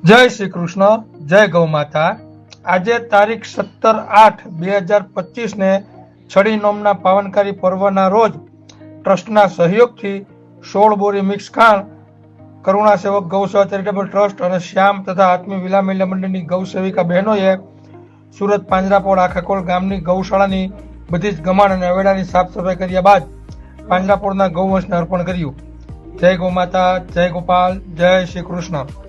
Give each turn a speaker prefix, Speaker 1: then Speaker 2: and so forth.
Speaker 1: જય શ્રી કૃષ્ણ, જય ગૌ માતા. આજે તારીખ સત્તર આઠ બે હજાર પચીસ ને છડી નોમના પાવનકારી પર્વના રોજ ટ્રસ્ટના સહયોગથી સોળ બોરી મિક્સ ખાંડ કરુણા સેવક ગૌસેવા ચેરિટેબલ ટ્રસ્ટ અને શ્યામ તથા આત્મી વિલામિલ્ય મંડળની ગૌ સેવિકા બહેનોએ સુરત પાંજરાપોળ આખાકોલ ગામની ગૌશાળાની બધી જ ગમાણ અને અવેડાની સાફ સફાઈ કર્યા બાદ પાંજરાપોળના ગૌવંશને અર્પણ કર્યું. જય ગૌ માતા, જય ગોપાલ, જય શ્રી કૃષ્ણ.